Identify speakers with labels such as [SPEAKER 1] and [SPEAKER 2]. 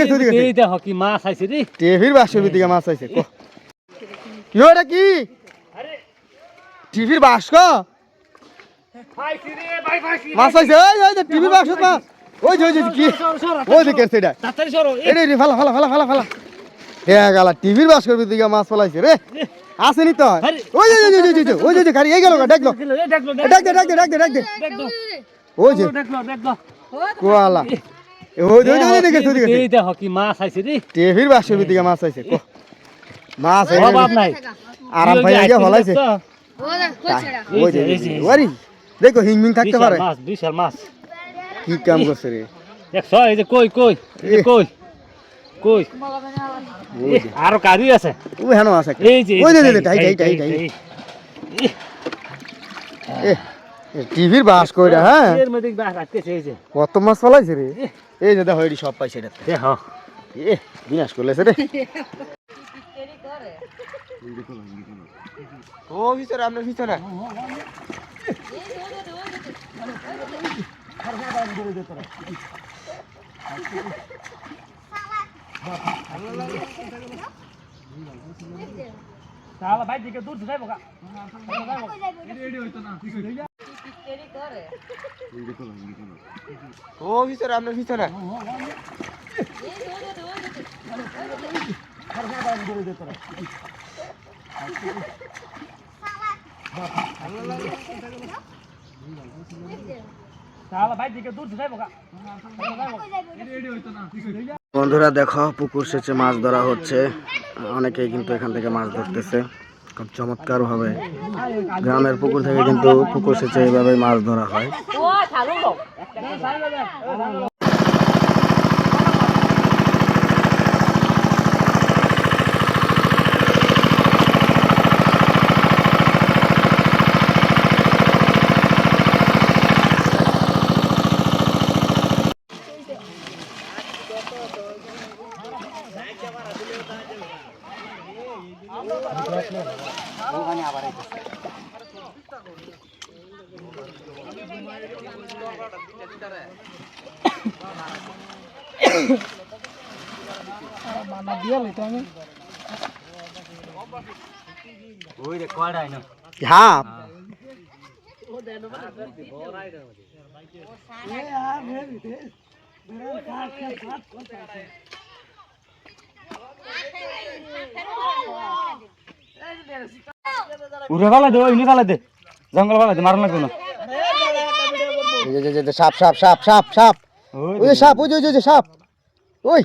[SPEAKER 1] দেখে তুই
[SPEAKER 2] এই দেখো কি মাছ আইছে রে।
[SPEAKER 1] টিভির বাক্সের দিকে মাছ আছে কো। কি হলো এটা কি? টিভির বাক্স
[SPEAKER 2] পাইছি রে ভাই পাইছি
[SPEAKER 1] মাছ আছে ওই ওই টিভির বাক্স মাছ ওই যে ওই যে কি? ওই দিকে সেটা
[SPEAKER 2] তাড়াতাড়ি সরো
[SPEAKER 1] এটা রে ফালা ফালা ফালা ফালা ফালা। হে গালা টিভির দিকে মাছ ফলাইছে রে। আসেনি তো। ওই যে ওই যে, ওই যে, খালি এই গেল দেখল
[SPEAKER 2] দেখল
[SPEAKER 1] ডাক দে ডাক দে ডাক দে
[SPEAKER 2] দেখল
[SPEAKER 1] ওই যে।
[SPEAKER 2] দেখল দেখল
[SPEAKER 1] কোয়ালা। আরাম
[SPEAKER 2] এই যে।
[SPEAKER 1] ওয়ারি দেখো হিংমিং থাকতে পারে।
[SPEAKER 2] মাছ বিশাল মাছ।
[SPEAKER 1] কি কাম করছে রে?
[SPEAKER 2] দেখছ এই যে কই কই
[SPEAKER 1] এ।
[SPEAKER 2] কই কই। আরও কারি আছে।
[SPEAKER 1] ও হেন আছে
[SPEAKER 2] এই যে
[SPEAKER 1] ওই যে, যে, টাই, টাই, টাই, টাই। এ। টিভির বাস কইরা হ্যাঁ?
[SPEAKER 2] এর মধ্যে বাস আটকেছে এই যে?
[SPEAKER 1] কত মাছ ফলাইছে রে? এই যে দেখো এটি সব পাইছে এটা।
[SPEAKER 2] দেখো
[SPEAKER 1] এ বিনাশ করলেছে রে। ও ভিতরে আপনার ভিতরে।
[SPEAKER 2] তাহলে ভাই দিকে দূর যাইবো
[SPEAKER 1] ও, ভিতরে, আপনার ভিতরে। বন্ধুরা, দেখো, পুকুর সেচে মাছ ধরা হচ্ছে। অনেকেই কিন্তু এখান থেকে মাছ ধরতেছে। খুব চমৎকার ভাবে গ্রামের পুকুর থেকে কিন্তু পুকুর সেচে এভাবে মাছ ধরা হয়।
[SPEAKER 2] ওই রে কয়ডাই
[SPEAKER 1] হ্যাঁ।
[SPEAKER 2] উড়ে ফেলা দে ওই ফেলা দে। জঙ্গল ফেলা দে লাগবে না।
[SPEAKER 1] সাপ সাপ সাপ সাপ সাপ।
[SPEAKER 2] ওই
[SPEAKER 1] সাপ ওই যে সাপ। ওই।